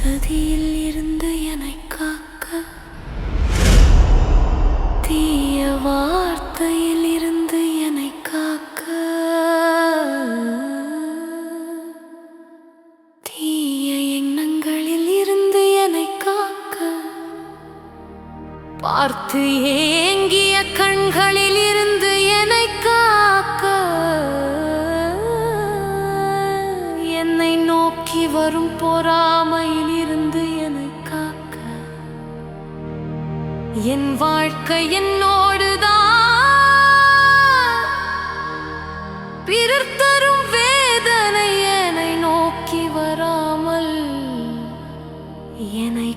சதியில் இருந்து என்னை காக்க தீய வார்த்தையில் இருந்து என்னை காக்க தீய எண்ணங்களில் இருந்து என்னை காக்க பார்த்து ஏ என் வாழ்க்கை என்னோடுதான். பிறர் தரும் வேதனை என்னை நோக்கி வராமல் என்னை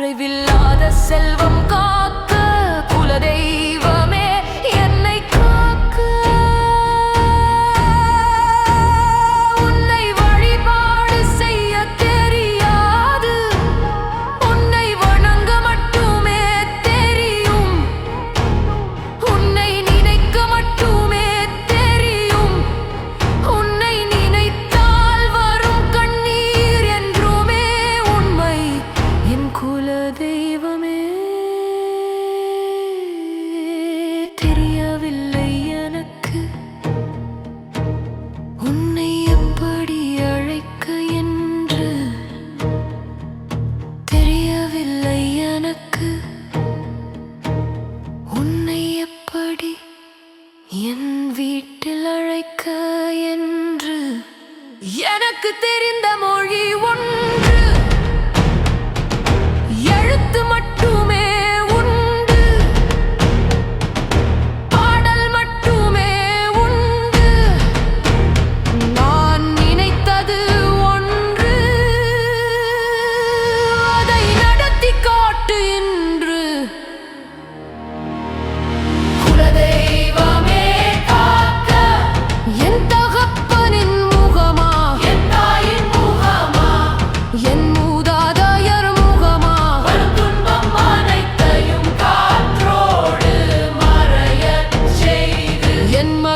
குறைவில்லாத செல்வம் கா என் வீட்டில் அழைக்க என்று எனக்கு தெரிந்த மொழி ஒன்று.